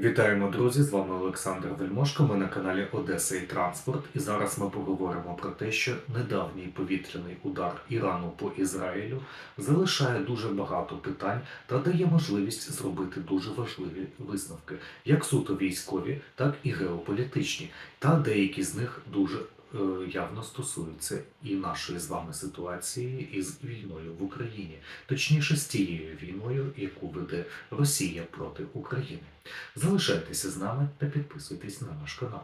Вітаємо, друзі! З вами Олександр Вельмошко. Ми на каналі Одеса і Транспорт. І зараз ми поговоримо про те, що недавній повітряний удар Ірану по Ізраїлю залишає дуже багато питань та дає можливість зробити дуже важливі висновки, як суто військові, так і геополітичні. Та деякі з них дуже явно стосуються і нашої з вами ситуації із війною в Україні, точніше з тією війною, яку веде Росія проти України. Залишайтеся з нами та підписуйтесь на наш канал.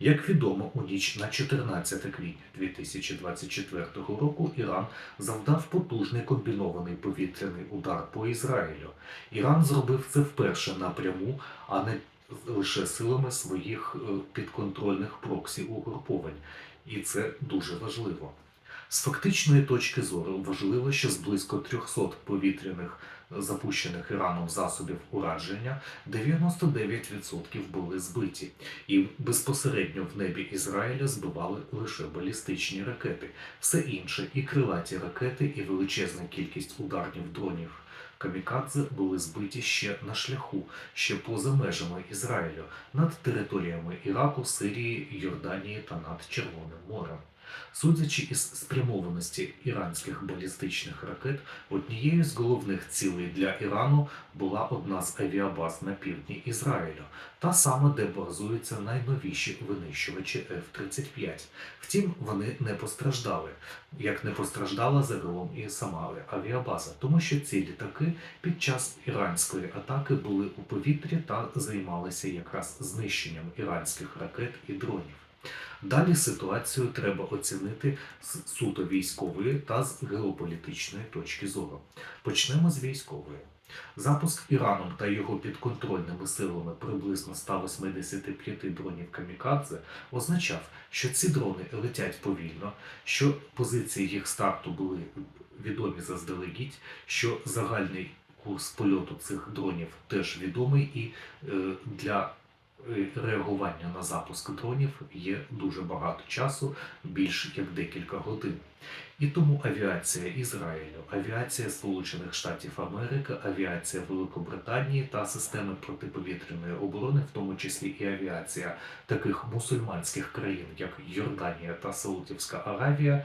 Як відомо, у ніч на 14 квітня 2024 року Іран завдав потужний комбінований повітряний удар по Ізраїлю. Іран зробив це вперше напряму, а не лише силами своїх е, підконтрольних проксі угруповань. І це дуже важливо. З фактичної точки зору важливо, що з близько 300 повітряних е, запущених Іраном засобів ураження 99% були збиті, і безпосередньо в небі Ізраїля збивали лише балістичні ракети. Все інше, і крилаті ракети, і величезна кількість ударних дронів. Камікадзе були збиті ще на шляху, ще поза межами Ізраїлю, над територіями Іраку, Сирії, Йорданії та над Червоним морем. Судячи із спрямованості іранських балістичних ракет, однією з головних цілей для Ірану була одна з авіабаз на півдні Ізраїлю, та саме, де базуються найновіші винищувачі F-35. Втім, вони не постраждали, як не постраждала загалом і сама авіабаза, тому що ці літаки під час іранської атаки були у повітрі та займалися якраз знищенням іранських ракет і дронів. Далі ситуацію треба оцінити з суто військової та з геополітичної точки зору. Почнемо з військової. Запуск Іраном та його підконтрольними силами приблизно 185 дронів Камікадзе означав, що ці дрони летять повільно, що позиції їх старту були відомі заздалегідь, що загальний курс польоту цих дронів теж відомий, і е, для реагування на запуск дронів є дуже багато часу, більш як декілька годин. І тому авіація Ізраїлю, авіація Сполучених Штатів Америки, авіація Великобританії та системи протиповітряної оборони, в тому числі і авіація таких мусульманських країн, як Йорданія та Саудівська Аравія,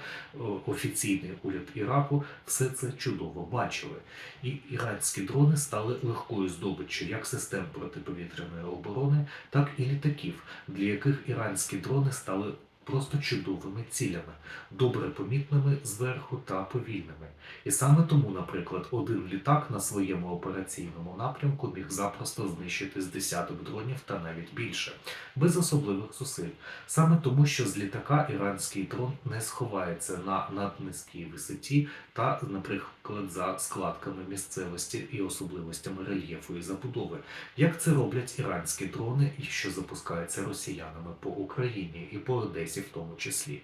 офіційний уряд Іраку, все це чудово бачили. І іранські дрони стали легкою здобиччю як систем протиповітряної оборони, так і літаків, для яких іранські дрони стали просто чудовими цілями, добре помітними зверху та повільними. І саме тому, наприклад, один літак на своєму операційному напрямку міг запросто знищити з десяток дронів та навіть більше, без особливих зусиль. Саме тому, що з літака іранський дрон не сховається на наднизькій висоті та, наприклад, за складками місцевості і особливостями рельєфу і забудови, як це роблять іранські дрони, що запускаються росіянами по Україні і по Одесі в тому числі.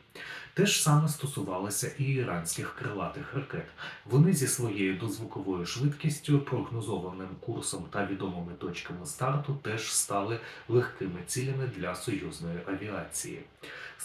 Те ж саме стосувалося і іранських крилатих ракет. Вони зі своєю дозвуковою швидкістю, прогнозованим курсом та відомими точками старту теж стали легкими цілями для союзної авіації.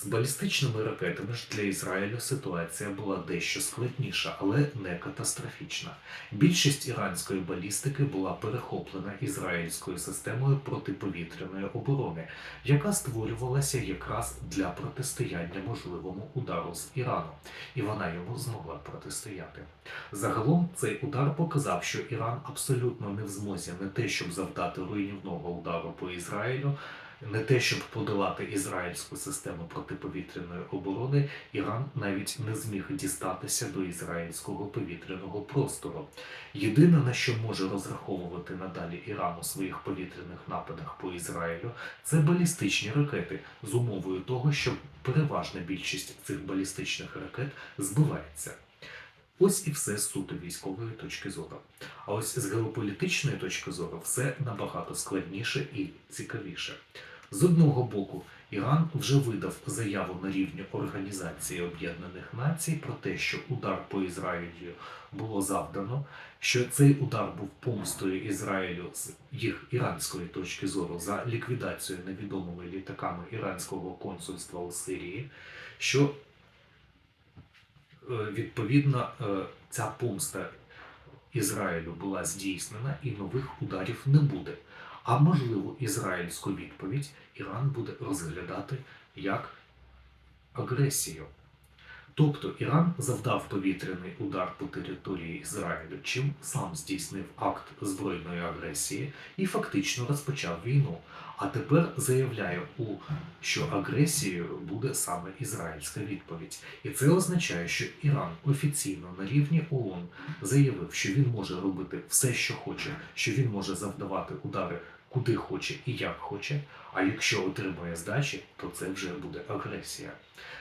З балістичними ракетами ж для Ізраїлю ситуація була дещо складніша, але не катастрофічна. Більшість іранської балістики була перехоплена ізраїльською системою протиповітряної оборони, яка створювалася якраз для протистояння можливому удару з Ірану, і вона йому змогла протистояти. Загалом цей удар показав, що Іран абсолютно не в змозі не те, щоб завдати руйнівного удару по Ізраїлю. Не те, щоб подолати ізраїльську систему протиповітряної оборони, Іран навіть не зміг дістатися до ізраїльського повітряного простору. Єдине, на що може розраховувати надалі Іран у своїх повітряних нападах по Ізраїлю, це балістичні ракети з умовою того, що переважна більшість цих балістичних ракет збивається. Ось і все з суто військової точки зору. А ось з геополітичної точки зору все набагато складніше і цікавіше. З одного боку, Іран вже видав заяву на рівні Організації Об'єднаних Націй про те, що удар по Ізраїлю було завдано, що цей удар був помстою Ізраїлю з їх іранської точки зору за ліквідацію невідомими літаками іранського консульства у Сирії, що е, відповідно е, ця помста Ізраїлю була здійснена і нових ударів не буде. А можливо, ізраїльську відповідь Іран буде розглядати як агресію. Тобто Іран завдав повітряний удар по території Ізраїлю, чим сам здійснив акт збройної агресії і фактично розпочав війну. А тепер заявляє, у що агресією буде саме ізраїльська відповідь. І це означає, що Іран офіційно на рівні ООН заявив, що він може робити все, що хоче, що він може завдавати удари куди хоче і як хоче. А якщо отримує здачі, то це вже буде агресія.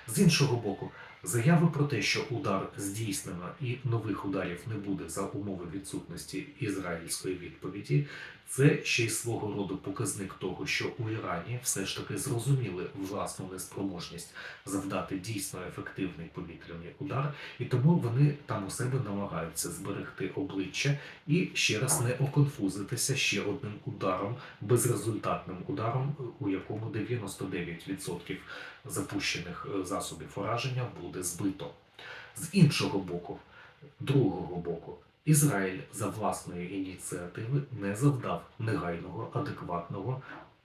З іншого боку, заяви про те, що удар здійснено і нових ударів не буде за умови відсутності ізраїльської відповіді, це ще й свого роду показник того, що у Ірані все ж таки зрозуміли власну неспроможність завдати дійсно ефективний повітряний удар, і тому вони там у себе намагаються зберегти обличчя і ще раз не оконфузитися ще одним ударом, безрезультатним ударом, у якому 99% запущених е, засобів ураження буде збито. З іншого боку, другого боку, Ізраїль за власної ініціативи не завдав негайного адекватного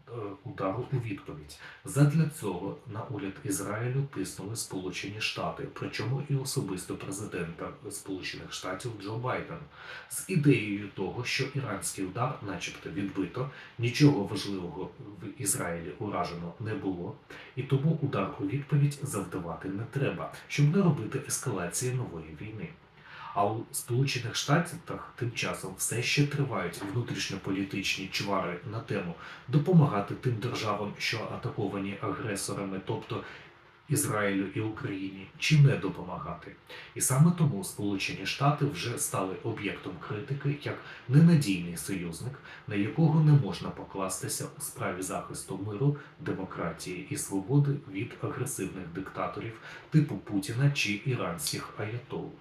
е, удару у відповідь. Задля цього на уряд Ізраїлю тиснули Сполучені Штати, причому і особисто президента Сполучених Штатів Джо Байден, з ідеєю того, що іранський удар, начебто, відбито, нічого важливого в Ізраїлі уражено не було, і тому удар у відповідь завдавати не треба, щоб не робити ескалації нової війни. А у Сполучених Штатах тим часом все ще тривають внутрішньополітичні чвари на тему допомагати тим державам, що атаковані агресорами, тобто Ізраїлю і Україні, чи не допомагати. І саме тому Сполучені Штати вже стали об'єктом критики як ненадійний союзник, на якого не можна покластися у справі захисту миру, демократії і свободи від агресивних диктаторів типу Путіна чи іранських аятол.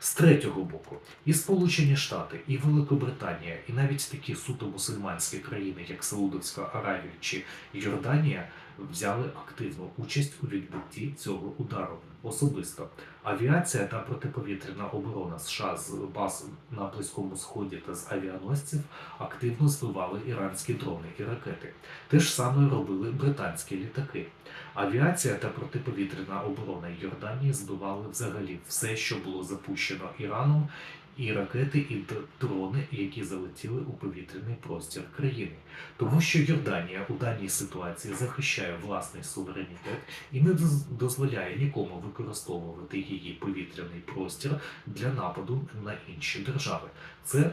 З третього боку, і Сполучені Штати, і Великобританія, і навіть такі суто мусульманські країни, як Саудовська Аравія чи Йорданія, взяли активну участь у відбитті цього удару особисто. Авіація та протиповітряна оборона США з баз на Близькому Сході та з авіаносців активно збивали іранські дрони і ракети. Те ж саме робили британські літаки. Авіація та протиповітряна оборона Йорданії збивали взагалі все, що було запущено Іраном, і ракети, і дрони, які залетіли у повітряний простір країни. Тому що Йорданія у даній ситуації захищає власний суверенітет і не доз- дозволяє нікому використовувати її повітряний простір для нападу на інші держави. Це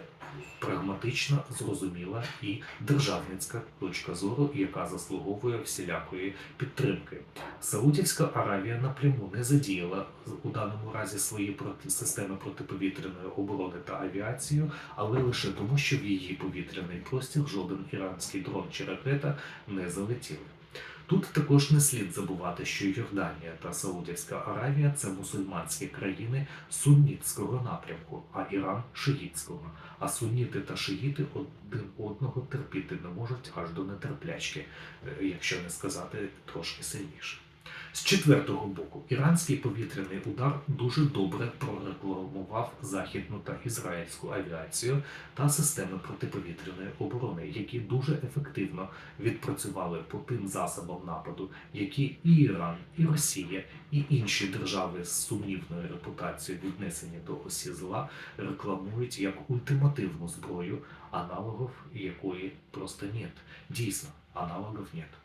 прагматична, зрозуміла і державницька точка зору, яка заслуговує всілякої підтримки. Саудівська Аравія напряму не задіяла у даному разі свої проти системи протиповітряної оборони та авіацію, але лише тому, що в її повітряний простір жоден іранський дрон чи ракета не залетіли. Тут також не слід забувати, що Йорданія та Саудівська Аравія це мусульманські країни суннітського напрямку, а Іран шиїтського. А сунніти та шиїти один одного терпіти не можуть аж до нетерплячки, е, якщо не сказати трошки сильніше. З четвертого боку, іранський повітряний удар дуже добре прорекламував західну та ізраїльську авіацію та системи протиповітряної оборони, які дуже ефективно відпрацювали по тим засобам нападу, які і Іран, і Росія, і інші держави з сумнівною репутацією віднесені до осі зла рекламують як ультимативну зброю, аналогів якої просто нет. Дійсно, аналогів нет.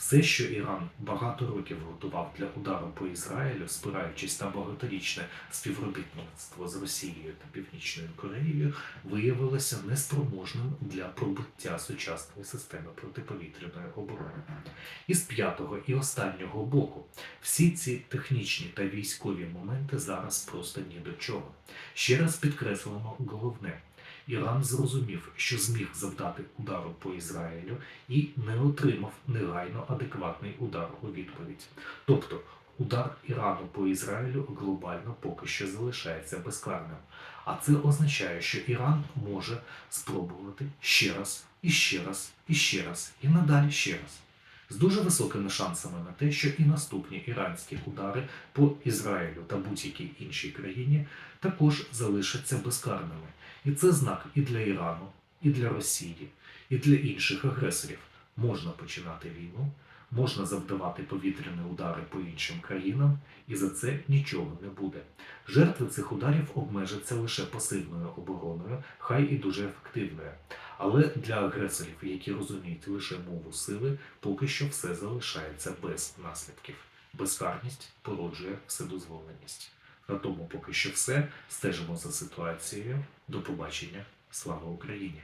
Все, що Іран багато років готував для удару по Ізраїлю, спираючись на багаторічне співробітництво з Росією та Північною Кореєю, виявилося неспроможним для пробиття сучасної системи протиповітряної оборони. І з п'ятого і останнього боку, всі ці технічні та військові моменти зараз просто ні до чого. Ще раз підкреслимо головне. Іран зрозумів, що зміг завдати удару по Ізраїлю і не отримав негайно адекватний удар у відповідь. Тобто удар Ірану по Ізраїлю глобально поки що залишається безкарним. А це означає, що Іран може спробувати ще раз, і ще раз, і ще раз, і надалі ще раз. З дуже високими шансами на те, що і наступні іранські удари по Ізраїлю та будь-якій іншій країні також залишаться безкарними. І це знак і для Ірану, і для Росії, І для інших агресорів можна починати війну, можна завдавати повітряні удари по іншим країнам, і за це нічого не буде. Жертви цих ударів обмежаться лише пасивною обороною, хай і дуже ефективною. Але для агресорів, які розуміють лише мову сили, поки що все залишається без наслідків. Безкарність породжує вседозволеність. На тому поки що все. Стежимо за ситуацією. До побачення. Слава Україні!